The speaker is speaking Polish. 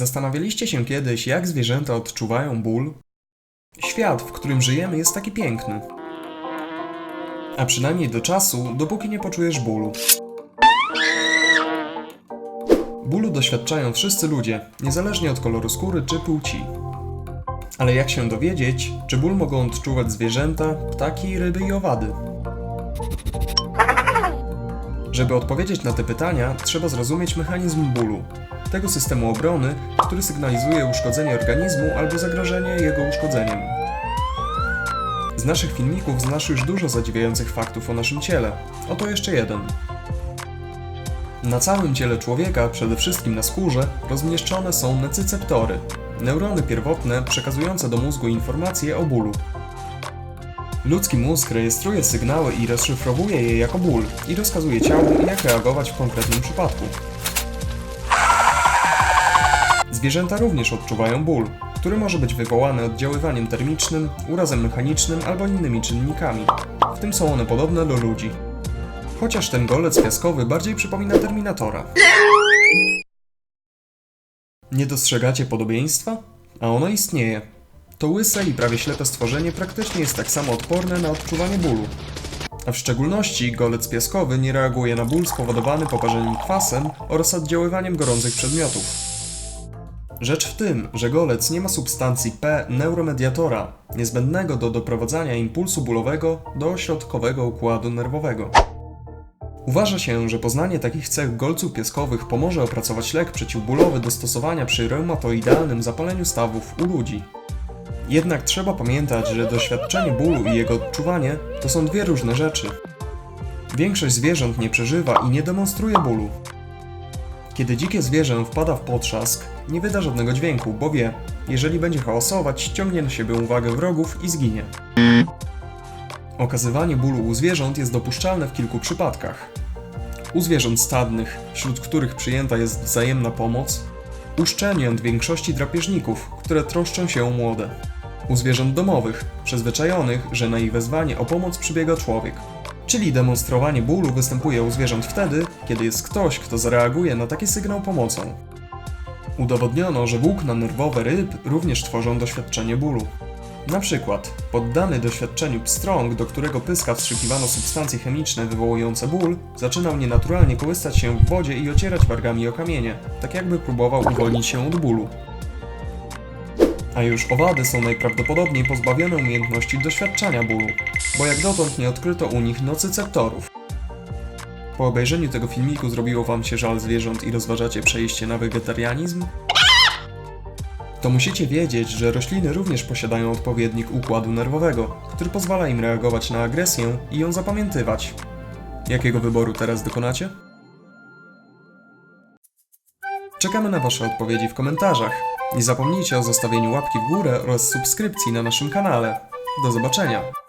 Zastanawialiście się kiedyś, jak zwierzęta odczuwają ból? Świat, w którym żyjemy, jest taki piękny. A przynajmniej do czasu, dopóki nie poczujesz bólu. Bólu doświadczają wszyscy ludzie, niezależnie od koloru skóry czy płci. Ale jak się dowiedzieć, czy ból mogą odczuwać zwierzęta, ptaki, ryby i owady? Żeby odpowiedzieć na te pytania, trzeba zrozumieć mechanizm bólu, tego systemu obrony, który sygnalizuje uszkodzenie organizmu albo zagrożenie jego uszkodzeniem. Z naszych filmików znasz już dużo zadziwiających faktów o naszym ciele. Oto jeszcze jeden. Na całym ciele człowieka, przede wszystkim na skórze, rozmieszczone są necyceptory, neurony pierwotne przekazujące do mózgu informacje o bólu. Ludzki mózg rejestruje sygnały i rozszyfrowuje je jako ból i rozkazuje ciału, jak reagować w konkretnym przypadku. Zwierzęta również odczuwają ból, który może być wywołany oddziaływaniem termicznym, urazem mechanicznym albo innymi czynnikami. W tym są one podobne do ludzi. Chociaż ten golec piaskowy bardziej przypomina Terminatora. Nie dostrzegacie podobieństwa? A ono istnieje. To łyse i prawie ślepe stworzenie praktycznie jest tak samo odporne na odczuwanie bólu. A w szczególności golec piaskowy nie reaguje na ból spowodowany poparzeniem kwasem oraz oddziaływaniem gorących przedmiotów. Rzecz w tym, że golec nie ma substancji P neuromediatora, niezbędnego do doprowadzania impulsu bólowego do ośrodkowego układu nerwowego. Uważa się, że poznanie takich cech golców pieskowych pomoże opracować lek przeciwbólowy do stosowania przy reumatoidalnym zapaleniu stawów u ludzi. Jednak trzeba pamiętać, że doświadczenie bólu i jego odczuwanie to są dwie różne rzeczy. Większość zwierząt nie przeżywa i nie demonstruje bólu. Kiedy dzikie zwierzę wpada w potrzask, nie wyda żadnego dźwięku, bo wie, jeżeli będzie hałasować, ściągnie na siebie uwagę wrogów i zginie. Okazywanie bólu u zwierząt jest dopuszczalne w kilku przypadkach. U zwierząt stadnych, wśród których przyjęta jest wzajemna pomoc, u szczeniąt większości drapieżników, które troszczą się o młode. U zwierząt domowych, przyzwyczajonych, że na ich wezwanie o pomoc przybiega człowiek. Czyli demonstrowanie bólu występuje u zwierząt wtedy, kiedy jest ktoś, kto zareaguje na taki sygnał pomocą. Udowodniono, że włókna nerwowe ryb również tworzą doświadczenie bólu. Na przykład, poddany doświadczeniu pstrąg, do którego pyska wstrzykiwano substancje chemiczne wywołujące ból, zaczynał nienaturalnie kołysać się w wodzie i ocierać wargami o kamienie, tak jakby próbował uwolnić się od bólu. A już owady są najprawdopodobniej pozbawione umiejętności doświadczania bólu, bo jak dotąd nie odkryto u nich nocyceptorów. Po obejrzeniu tego filmiku zrobiło wam się żal zwierząt i rozważacie przejście na wegetarianizm? To musicie wiedzieć, że rośliny również posiadają odpowiednik układu nerwowego, który pozwala im reagować na agresję i ją zapamiętywać. Jakiego wyboru teraz dokonacie? Czekamy na Wasze odpowiedzi w komentarzach. Nie zapomnijcie o zostawieniu łapki w górę oraz subskrypcji na naszym kanale. Do zobaczenia!